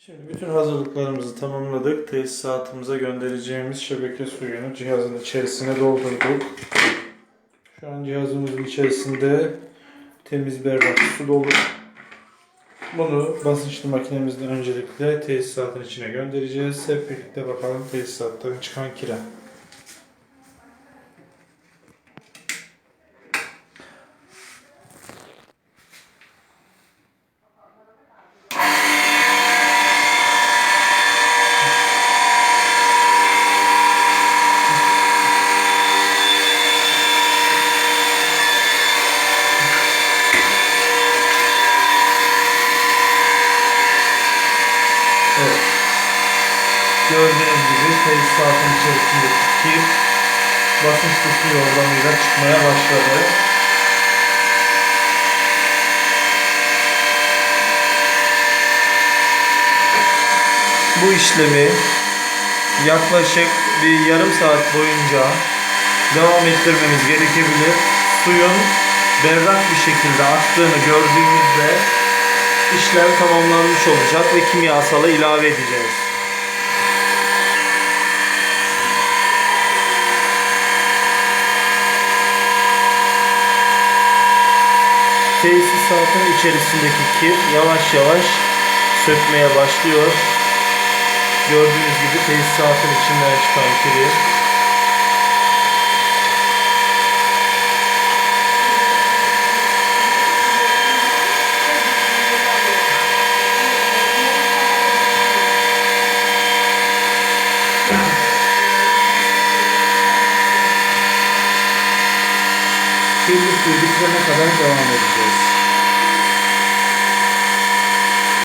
Şimdi bütün hazırlıklarımızı tamamladık. Tesisatımıza göndereceğimiz şebeke suyunu cihazın içerisine doldurduk. Şu an cihazımızın içerisinde temiz berrak su dolu. Bunu basınçlı makinemizle öncelikle tesisatın içine göndereceğiz. Hep birlikte bakalım tesisattan çıkan kira. Evet. Gördüğünüz gibi tesisatın içerisindeki kir basınçlı su yordamıyla çıkmaya başladı. Bu işlemi yaklaşık bir yarım saat boyunca devam ettirmemiz gerekebilir. Suyun berrak bir şekilde aktığını gördüğümüzde işlem tamamlanmış olacak ve kimyasalı ilave edeceğiz. Tesisatın içerisindeki kir yavaş yavaş sökmeye başlıyor. Gördüğünüz gibi tesisatın içinden çıkan kiri. Suyu bitirene kadar devam edeceğiz.